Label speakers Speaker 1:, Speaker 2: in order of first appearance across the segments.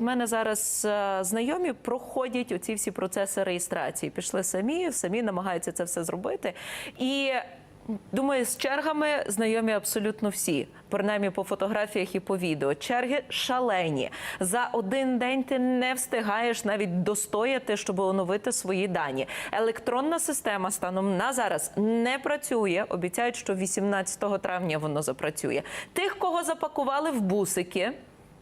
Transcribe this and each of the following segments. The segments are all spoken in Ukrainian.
Speaker 1: У мене зараз е, знайомі проходять оці всі процеси реєстрації. Пішли самі, самі намагаються це все зробити. І думаю, з чергами знайомі абсолютно всі. Принаймні по фотографіях і по відео. Черги шалені. За один день ти не встигаєш навіть достояти, щоб оновити свої дані. Електронна система станом на зараз не працює. Обіцяють, що 18 травня воно запрацює. Тих, кого запакували в бусики.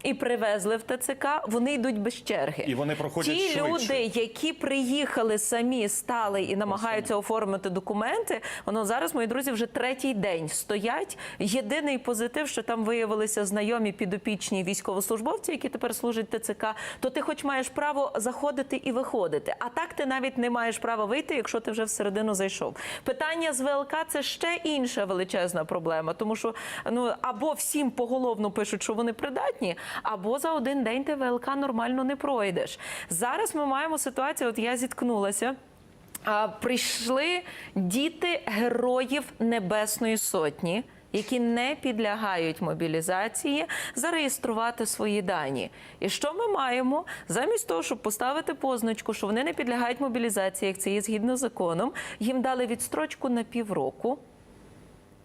Speaker 1: І привезли в ТЦК, вони йдуть без черги.
Speaker 2: І вони проходять
Speaker 1: Ті
Speaker 2: швидше.
Speaker 1: люди, які приїхали самі, стали і намагаються оформити документи. Воно зараз, мої друзі, вже третій день стоять. Єдиний позитив, що там виявилися знайомі підопічні військовослужбовці, які тепер служать ТЦК. То ти, хоч маєш право заходити і виходити. А так ти навіть не маєш права вийти, якщо ти вже всередину зайшов. Питання з ВЛК це ще інша величезна проблема, тому що ну або всім поголовно пишуть, що вони придатні, або за один день ти ВЛК нормально не пройдеш. Зараз ми маємо ситуацію. От я зіткнулася. Прийшли діти героїв Небесної Сотні, які не підлягають мобілізації, зареєструвати свої дані. І що ми маємо? Замість того, щоб поставити позначку, що вони не підлягають мобілізації, як це є згідно з законом, їм дали відстрочку на півроку.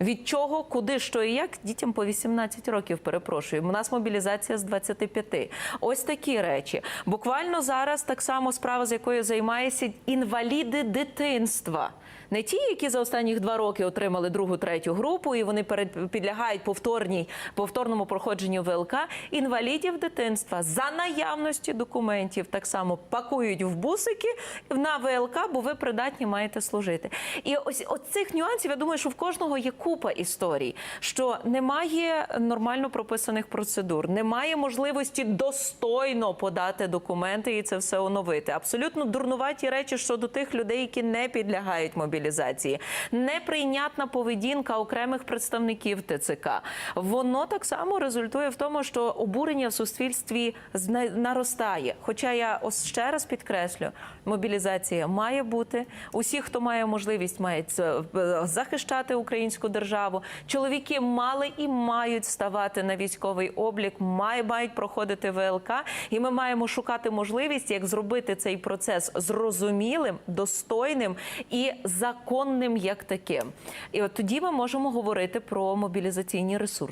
Speaker 1: Від чого, куди, що і як дітям по 18 років перепрошую. У нас мобілізація з 25. Ось такі речі. Буквально зараз так само справа, з якою займається інваліди дитинства. Не ті, які за останніх два роки отримали другу, третю групу, і вони перед підлягають повторній повторному проходженню ВЛК. Інвалідів дитинства за наявності документів так само пакують в бусики на ВЛК, бо ви придатні маєте служити. І ось оцих нюансів я думаю, що в кожного є купа історій, що немає нормально прописаних процедур, немає можливості достойно подати документи і це все оновити. Абсолютно дурнуваті речі щодо тих людей, які не підлягають мобілізації. Неприйнятна поведінка окремих представників ТЦК. Воно так само результує в тому, що обурення в суспільстві наростає. Хоча я ось ще раз підкреслю, мобілізація має бути. Усі, хто має можливість, мають е, захищати українську державу. Чоловіки мали і мають ставати на військовий облік, мають проходити ВЛК, і ми маємо шукати можливість, як зробити цей процес зрозумілим, достойним і законним як таким. І от тоді ми можемо говорити про мобілізаційні ресурси.